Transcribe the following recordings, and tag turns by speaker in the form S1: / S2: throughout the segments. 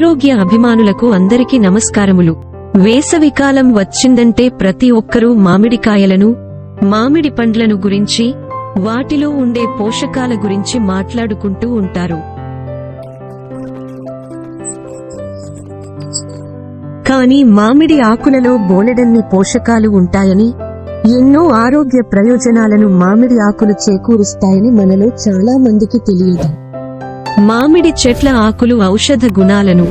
S1: ఆరోగ్య అభిమానులకు అందరికీ నమస్కారములు. వేసవికాలం వచ్చిందంటే ప్రతి ఒక్కరూ మామిడికాయలను మామిడి పండ్లను గురించి వాటిలో ఉండే పోషకాల గురించి మాట్లాడుకుంటూ ఉంటారు. కాని మామిడి ఆకులలో బోలెడన్ని పోషకాలు ఉంటాయని ఎన్నో ఆరోగ్య ప్రయోజనాలను మామిడి ఆకులు చేకూరుస్తాయని మనలో చాలా మందికి తెలియదు. మామిడి చెట్ల ఆకులు ఔషధ గుణాలను.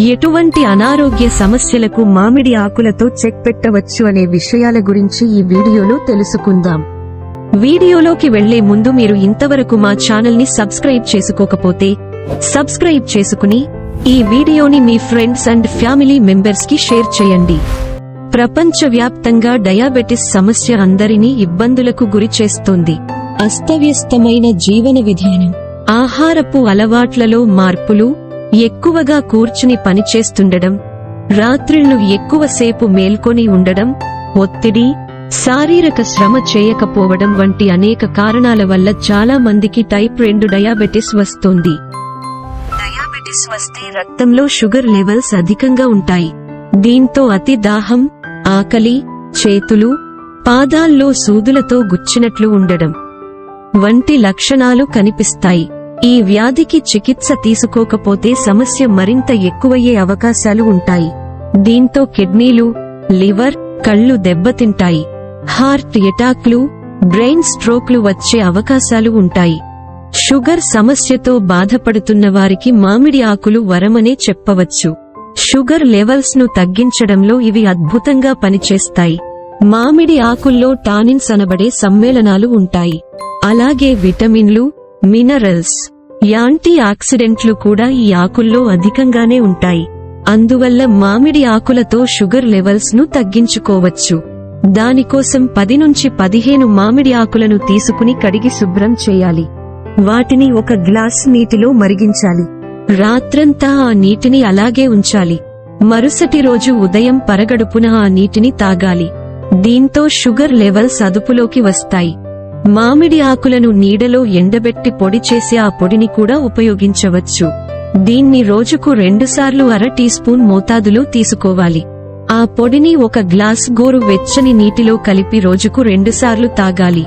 S1: ఎటువంటి అనారోగ్య సమస్యలకు మామిడి ఆకులతో చెక్ పెట్టవచ్చు అనే విషయాల గురించి ఈ వీడియోలో తెలుసుకుందాం. వీడియోలోకి వెళ్ళే ముందు మీరు ఇంతవరకు మా ఛానల్ని సబ్స్క్రైబ్ చేసుకోకపోతే సబ్స్క్రైబ్ చేసుకుని ఈ వీడియోని మీ ఫ్రెండ్స్ అండ్ ఫ్యామిలీ మెంబర్స్కి షేర్ చేయండి. ప్రపంచవ్యాప్తంగా డయాబెటిస్ సమస్య అందరినీ ఇబ్బందులకు గురిచేస్తోంది. అస్తవ్యస్తమైన జీవన విధానం. ఆహారపు అలవాట్లలో మార్పులు ఎక్కువగా కూర్చుని పనిచేస్తుండడం రాత్రిళ్ళు ఎక్కువసేపు మేల్కొని ఉండడం ఒత్తిడి శారీరక శ్రమ చేయకపోవడం వంటి అనేక కారణాల వల్ల చాలా మందికి టైప్ రెండు డయాబెటిస్ వస్తోంది. డయాబెటిస్ వస్తే రక్తంలో షుగర్ లెవెల్స్ అధికంగా ఉంటాయి. దీంతో అతి దాహం ఆకలి చేతులు పాదాల్లో సూదులతో గుచ్చినట్లు ఉండడం వంటి లక్షణాలు కనిపిస్తాయి. ఈ వ్యాధికి చికిత్స తీసుకోకపోతే సమస్య మరింత ఎక్కువయ్యే అవకాశాలు ఉంటాయి. దీంతో కిడ్నీలు లివర్ కళ్ళు దెబ్బతింటాయి. హార్ట్ ఎటాక్లు బ్రెయిన్ స్ట్రోక్లు వచ్చే అవకాశాలు ఉంటాయి. షుగర్ సమస్యతో బాధపడుతున్న వారికి మామిడి ఆకులు వరమనే చెప్పవచ్చు. షుగర్ లెవెల్స్ను తగ్గించడంలో ఇవి అద్భుతంగా పనిచేస్తాయి. మామిడి ఆకుల్లో టానిన్స్ అనబడే సమ్మేళనాలు ఉంటాయి. అలాగే విటమిన్లు మినరల్స్. యాంటీ ఆక్సిడెంట్లు కూడా ఈ ఆకుల్లో అధికంగానే ఉంటాయి. అందువల్ల మామిడి ఆకులతో షుగర్ లెవెల్స్ను తగ్గించుకోవచ్చు. దానికోసం పది నుంచి పదిహేను మామిడి ఆకులను తీసుకుని కడిగి శుభ్రం చేయాలి. వాటిని ఒక గ్లాస్ నీటిలో మరిగించాలి. రాత్రంతా ఆ నీటిని అలాగే ఉంచాలి. మరుసటి రోజు ఉదయం పరగడుపున ఆ నీటిని తాగాలి. దీంతో షుగర్ లెవెల్స్ అదుపులోకి వస్తాయి. మామిడి ఆకులను నీడలో ఎండబెట్టి పొడి చేసి ఆ పొడిని కూడా ఉపయోగించవచ్చు. దీన్ని రోజుకు రెండుసార్లు అర టీ స్పూన్ మోతాదులో తీసుకోవాలి. ఆ పొడిని ఒక గ్లాస్ గోరు వెచ్చని నీటిలో కలిపి రోజుకు రెండుసార్లు తాగాలి.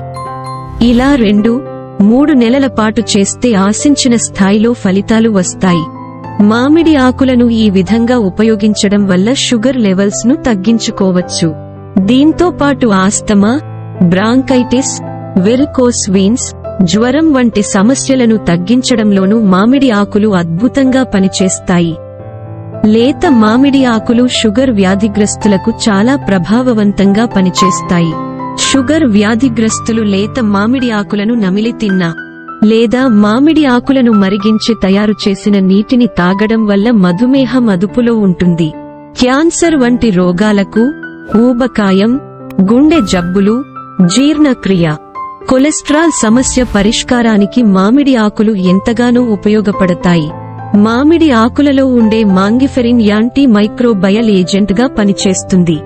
S1: ఇలా రెండు మూడు నెలల పాటు చేస్తే ఆశించిన స్థాయిలో ఫలితాలు వస్తాయి. మామిడి ఆకులను ఈ విధంగా ఉపయోగించడం వల్ల షుగర్ లెవెల్స్ను తగ్గించుకోవచ్చు. దీంతో పాటు ఆస్తమా బ్రాంకైటిస్ వెరికోస్ వీన్స్ జ్వరం వంటి సమస్యలను తగ్గించడంలోనూ మామిడి ఆకులు అద్భుతంగా పనిచేస్తాయి. లేత మామిడి ఆకులు షుగర్ వ్యాధిగ్రస్తులకు చాలా ప్రభావవంతంగా పనిచేస్తాయి. షుగర్ వ్యాధిగ్రస్తులు లేత మామిడి ఆకులను నమిలి తిన్నా లేదా మామిడి ఆకులను మరిగించి తయారు చేసిన నీటిని తాగడం వల్ల మధుమేహం అదుపులో ఉంటుంది. క్యాన్సర్ వంటి రోగాలకు ఊబకాయం గుండె జబ్బులు జీర్ణక్రియ కొలెస్ట్రాల్ సమస్య పరిష్కారానికి మామిడి ఆకులు ఎంతగానో ఉపయోగపడతాయి. మామిడి ఆకులలో ఉండే మాంగిఫెరిన్ యాంటీ మైక్రోబయల్ ఏజెంట్గా పనిచేస్తుంది.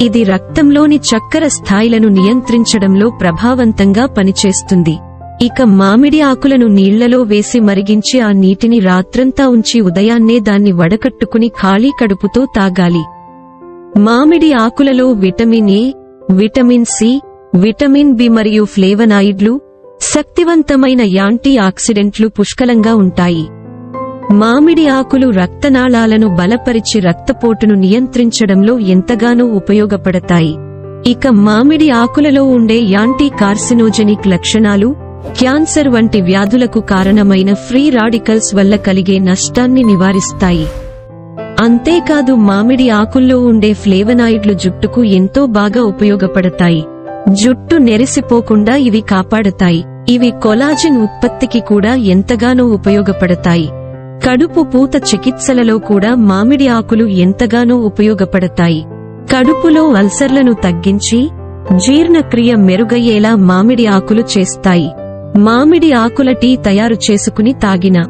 S1: ఇది రక్తంలోని చక్కెర స్థాయిలను నియంత్రించడంలో ప్రభావవంతంగా పనిచేస్తుంది. ఇక మామిడి ఆకులను నీళ్ళలో వేసి మరిగించి ఆ నీటిని రాత్రంతా ఉంచి ఉదయాన్నే దాన్ని వడకట్టుకుని ఖాళీ కడుపుతో తాగాలి. మామిడి ఆకులలో vitamin A vitamin C vitamin B మరియు ఫ్లేవనాయిడ్లు శక్తివంతమైన యాంటీ ఆక్సిడెంట్లు పుష్కలంగా ఉంటాయి. మామిడి ఆకులు రక్తనాళాలను బలపరిచి రక్తపోటును నియంత్రించడంలో ఎంతగానో ఉపయోగపడతాయి. ఇక మామిడి ఆకులలో ఉండే యాంటీ కార్సినోజెనిక్ లక్షణాలు క్యాన్సర్ వంటి వ్యాధులకు కారణమైన ఫ్రీ రాడికల్స్ వల్ల కలిగే నష్టాన్ని నివారిస్తాయి. అంతేకాదు మామిడి ఆకుల్లో ఉండే ఫ్లేవనాయిడ్లు జుట్టుకు ఎంతో బాగా ఉపయోగపడతాయి. జుట్టు నెరిసిపోకుండా ఇవి కాపాడతాయి. ఇవి కొలాజిన్ ఉత్పత్తికి కూడా ఎంతగానో ఉపయోగపడతాయి. కడుపు పూత చికిత్సలలో కూడా మామిడి ఆకులు ఎంతగానో ఉపయోగపడతాయి. కడుపులో అల్సర్లను తగ్గించి జీర్ణక్రియ మెరుగయ్యేలా మామిడి ఆకులు చేస్తాయి. మామిడి ఆకుల టీ తయారు చేసుకుని తాగిన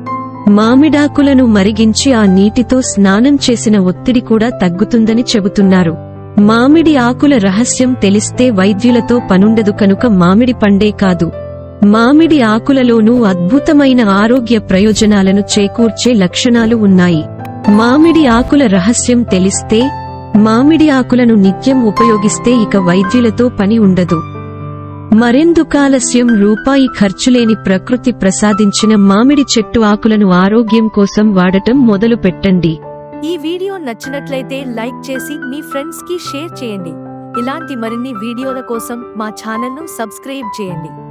S1: మామిడాకులను మరిగించి ఆ నీటితో స్నానం చేసిన ఒత్తిడి కూడా తగ్గుతుందని చెబుతున్నారు. మామిడి ఆకుల రహస్యం తెలిస్తే వైద్యులతో పనుండదు కనుక మామిడి పండే కాదు. మామిడి ఆకులలోనూ అద్భుతమైన ఆరోగ్య ప్రయోజనాలను చేకూర్చే లక్షణాలు ఉన్నాయి. మామిడి ఆకుల రహస్యం తెలిస్తే మామిడి ఆకులను నిత్యం ఉపయోగిస్తే ఇక వైద్యులతో పని ఉండదు. మరెందుకాలస్యం రూపాయి ఖర్చులేని ప్రకృతి ప్రసాదించిన మామిడి చెట్టు ఆకులను ఆరోగ్యం కోసం వాడటం మొదలు పెట్టండి
S2: ఈ వీడియో నచ్చినట్లయితే లైక్ చేసి మీ ఫ్రెండ్స్కి షేర్ చేయండి. ఇలాంటి మరిన్ని వీడియోల కోసం మా ఛానల్ను సబ్స్క్రైబ్ చేయండి.